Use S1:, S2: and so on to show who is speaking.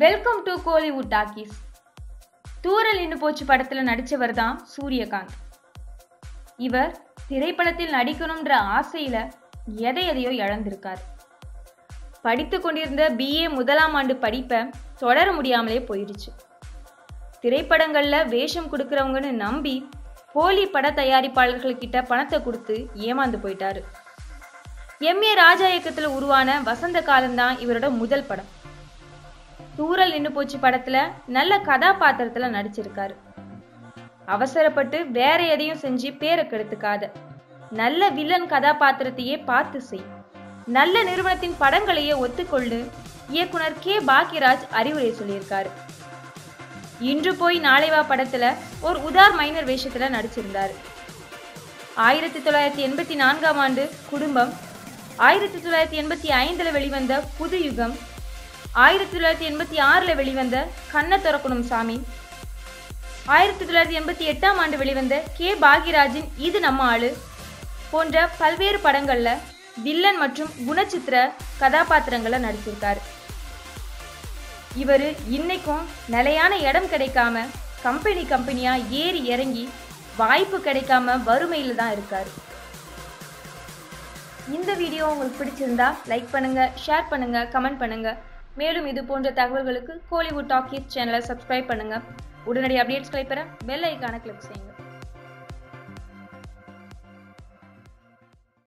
S1: Welcome to Kollywood talkies தூரல் நின்று போச்சு படத்துல நடிச்சவர் தான் சூரியகாந்த். இவர் திரைப்படத்தில் நடிக்கணும்ன்ற ஆசையில எதை எதையோ இழந்திருக்கார். படித்து கொண்டிருந்த பிஏ முதலாம் ஆண்டு படிப்பை தொடர முடியாமலே போயிடுச்சு. திரைப்படங்களில் வேஷம் கொடுக்குறவங்கன்னு நம்பி போலி பட தயாரிப்பாளர்கள்கிட்ட பணத்தை கொடுத்து ஏமாந்து போயிட்டாரு. எம் ஏ ராஜா இயக்கத்தில் உருவான வசந்த காலம்தான் இவரோட முதல் படம். தூரல் நின்னு போச்சு படத்துல நல்ல கதாபாத்திரத்துல நடிச்சிருக்காரு. அவசரப்பட்டு வேற எதையும் செஞ்சு பேரை கெடுத்துக்காத. நல்ல வில்லன் கதாபாத்திரத்தையே பார்த்து செய். நல்ல நிறுவனத்தின் படங்களையே ஒத்துக்கொள்ளு. இயக்குனர் கே. பாக்யராஜ் அறிவுரை சொல்லியிருக்காரு. இன்று போய் நாளை வா படத்துல ஒரு உதார் மைனர் வேஷத்துல நடிச்சிருந்தாரு. ஆயிரத்தி தொள்ளாயிரத்தி எண்பத்தி நான்காம் ஆண்டு குடும்பம். ஆயிரத்தி தொள்ளாயிரத்தி எண்பத்தி ஐந்துல வெளிவந்த புது யுகம் ஆயிரத்தி தொள்ளாயிரத்தி எண்பத்தி ஆறில் வெளிவந்த கண்ணை திறக்கணும் சாமி. ஆயிரத்தி தொள்ளாயிரத்தி எண்பத்தி எட்டாம் ஆண்டு வெளிவந்த கே. பாகிராஜின் இது நம்ம ஆளு போன்ற பல்வேறு படங்களில் வில்லன் மற்றும் குணச்சித்திர கதாபாத்திரங்களை நடிச்சிருக்காரு. இவர் இன்னைக்கும் நிலையான இடம் கிடைக்காம கம்பெனி கம்பெனியாக ஏறி இறங்கி வாய்ப்பு கிடைக்காம வறுமையில் தான் இருக்கார். இந்த வீடியோ உங்களுக்கு பிடிச்சிருந்தா லைக் பண்ணுங்கள் ஷேர் பண்ணுங்கள் கமெண்ட் பண்ணுங்கள் மேலும் இது போன்ற தகவல்களுக்கு கோலிவுட் டாக்கீஸ் சேனலை சப்ஸ்கிரைப் பண்ணுங்க. உடனடி அப்டேட்ஸ்களை பெற பெல் ஐக்கான கிளிக் செய்யுங்க.